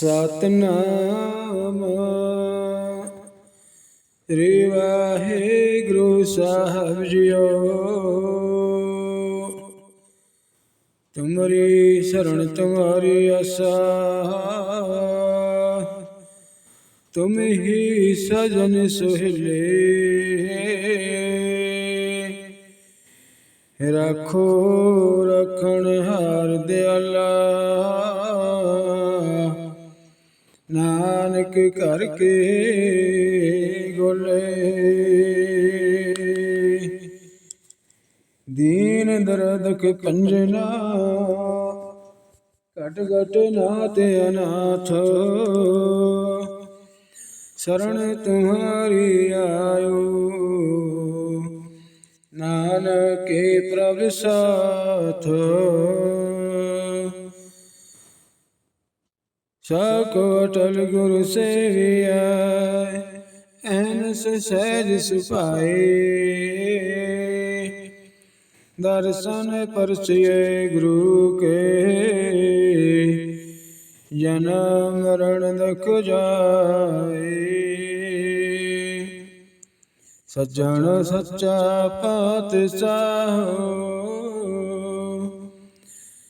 ਸਤਨਾਮ। ਸ੍ਰੀ ਵਾਹਿਗੁਰੂ ਸਾਹਿਬ ਜੀਓ। ਤੁਮਰੀ ਸ਼ਰਨ ਤੁਮਾਰੀ ਆਸਾ। ਤੁਮ ਹੀ ਸਜਨ ਸੁਹਲੇ। ਰੱਖੋ ਰਖਣ ਹਾਰ ਦਿਆਲਾ। ਨਾਨਕ ਘਰ ਕੇ ਗੋਲੇ। ਦੀਨ ਦਰਦਕ ਪੰਜਨਾ ਘਟ ਘਟ ਨਾਥ ਅਨਾਥ। ਸ਼ਰਨ ਤੁਮਾਰੀ ਆਇਓ। ਨਾਨਕੇ ਪ੍ਰਭ ਸਾਥ। ਸਕੋ ਅਟਲ ਗੁਰੂ ਸੇਵਿਆ ਐਨਸ ਸਹਿਜ ਸੁਭਾਏ ਦਰਸ਼ਨ ਪਰਸਿਏ ਗੁਰੂ ਕੇ, ਜਨਮ ਮਰਨ ਦੁਖ ਜਾਏ। ਸੱਜਣ ਸੱਚਾ ਪਾਤਸ਼ਾਹ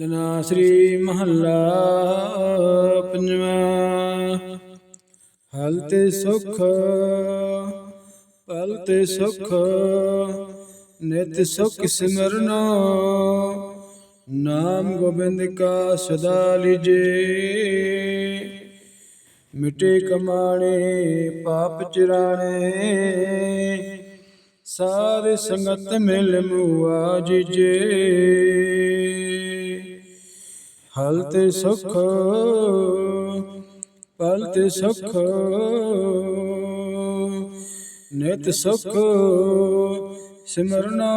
ਜਨਾ ਮਹੱਲਾ ਪੰਜਵਾਂ। ਹਲ ਤੇ ਸੁਖ, ਪਲ ਤੇ ਸੁਖ, ਨਿਤ ਸੁਖ ਸਿਮਰਨੋ। ਨਾਮ ਗੋਬਿੰਦ ਕਾ ਸਦਾ ਲਿਜੇ। ਮਿਟੇ ਕਮਾਣੇ, ਪਾਪ ਚਿਰਾਣੇ। ਸਾਧ ਸੰਗਤ ਮਿਲ ਮੁਆ ਜਿਜੇ ਹਲ ਤੇ ਸੁਖ, ਪਲ ਤੇ ਸੁਖ। ਨਿਤ ਸੁਖ ਸਿਮਰਨਾ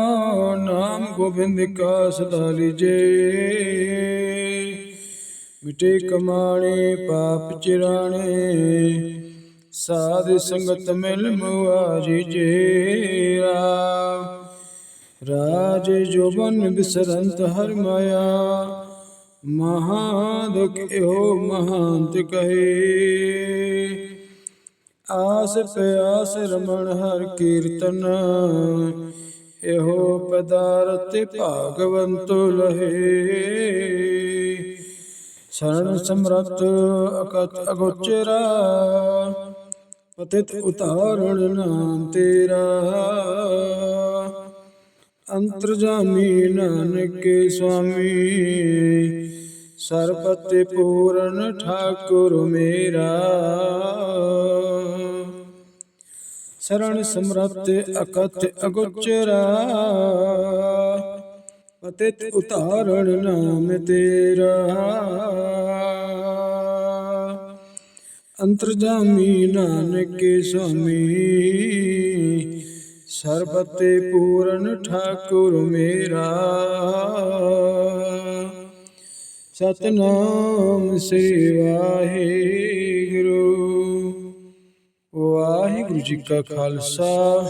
ਨਾਮ ਗੋਬਿੰਦ ਕਾ ਸਦਾ ਲਿਜੇ। ਮਿਟੇ ਕਮਾਣੇ, ਪਾਪ ਚਿਰਾਣੇ, ਸਾਧ ਸੰਗਤ ਮਿਲ ਮੁਆ ਜੀ ਰਾਜ ਜੋਬਨ ਬਿਸਰੰਤ ਹਰ ਮਾਇਆ ਮਹਾ ਦੁਖ ਇਹੋ ਮਹਾਂਤ ਕਹੇ। ਆਸ ਪਿਆਸ ਰਮਣ ਹਰ ਕੀਰਤਨ, ਇਹੋ ਪਦਾਰਥ ਭਾਗਵੰਤ ਲਹੇ। ਸ਼ਰਨ ਸਮਰਤ ਅਕਤ ਅਗੋਚਰਾ, ਪਤਿਤ ਉਤਾਰਣ ਨਾਮ ਤੇਰਾ। ਅੰਤਰਜਾਮੀ ਨਾਨਕ ਸੁਆਮੀ। ਸਰਬਤੇ ਪੂਰਨ ਠਾਕੁਰ ਮੇਰਾ। ਸਰਣ ਸਮਰਤ ਅਕਤ ਅਗੋਚਰਾ। ਪਤਿਤ ਉਤਾਰਣ ਨਾਮ ਤੇਰਾ। ਅੰਤਰਜਾਮੀ ਨਾਨਕੇ ਸੁਆਮੀ। ਸਰਬਤੇ ਪੂਰਨ ਠਾਕੁਰ ਮੇਰਾ। ਸਤਨਾਮ ਸ੍ਰੀ ਵਾਹਿਗੁਰੂ ਵਾਹਿਗੁਰੂ ਜੀ ਕਾ ਖਾਲਸਾ।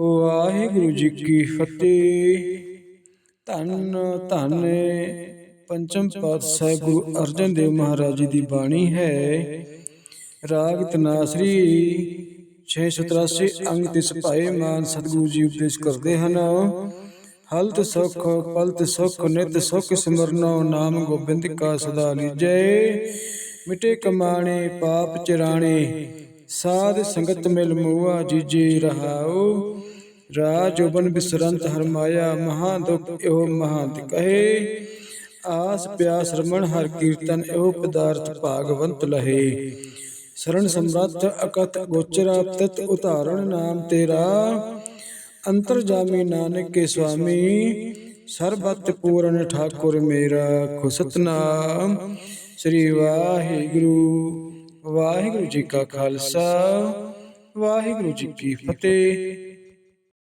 ਵਾਹਿਗੁਰੂ ਜੀ ਕੀ ਫਤਿਹ। ਧੰਨ ਧੰਨ ਪੰਚਮ ਪਾਤਸ਼ਾਹ ਗੁਰੂ ਅਰਜਨ ਦੇਵ ਮਹਾਰਾਜ ਜੀ ਦੀ ਬਾਣੀ ਹੈ। ਰਾਗ ਤਨਾਸਰੀ 683 ਅੰਗ ਤਿਸ ਭਾਏ ਮਾਨ ਸਤਿਗੁਰੂ ਜੀ ਉਪਦੇਸ਼ ਕਰਦੇ ਹਨ। ਹਲਤ ਸੁਖ ਪਲਤ ਸੁਖ, ਨਿਤ ਸੁਖ ਸਿਮਰਨੋ, ਨਾਮ ਗੋਬਿੰਦ ਕਾ ਸਦਾ ਲੀਜੈ। ਮਿਟੇ ਕਮਾਣੇ, ਪਾਪ ਚਰਾਣੇ, ਸਾਧ ਸੰਗਤ ਮਿਲ ਮੂਆ ਜੀਜੇ ਰਹਾਉ। ਰਾਜੋਬਨ ਬਿਸਰੰਤ ਹਰਮਾਇਆ ਮਹਾ ਦੁਖ ਇਹੋ ਮਹਾਂਤ ਕਹੇ। ਆਸ ਪਿਆਸ ਰਮਣ ਹਰ ਕੀਰਤਨ, ਇਹੋ ਪਦਾਰਥ ਭਾਗਵੰਤ ਲਹੇ। ਸਰਣ ਸਮਰੱਥ ਅਕਤ ਗੋਚਰਾ ਤਤ ਉਤਾਰਣ ਨਾਮ ਤੇਰਾ। ਅੰਤਰਜਾਮੀ ਨਾਨਕ ਕੇ ਸੁਆਮੀ, ਸਰਬਤ ਪੂਰਨ ਠਾਕੁਰ ਮੇਰਾ ਖੁ ਸਤਨਾਮ ਸ੍ਰੀ ਵਾਹਿਗੁਰੂ ਵਾਹਿਗੁਰੂ ਜੀ ਕਾ ਖਾਲਸਾ, ਵਾਹਿਗੁਰੂ ਜੀ ਕੀ ਫਤਿਹ।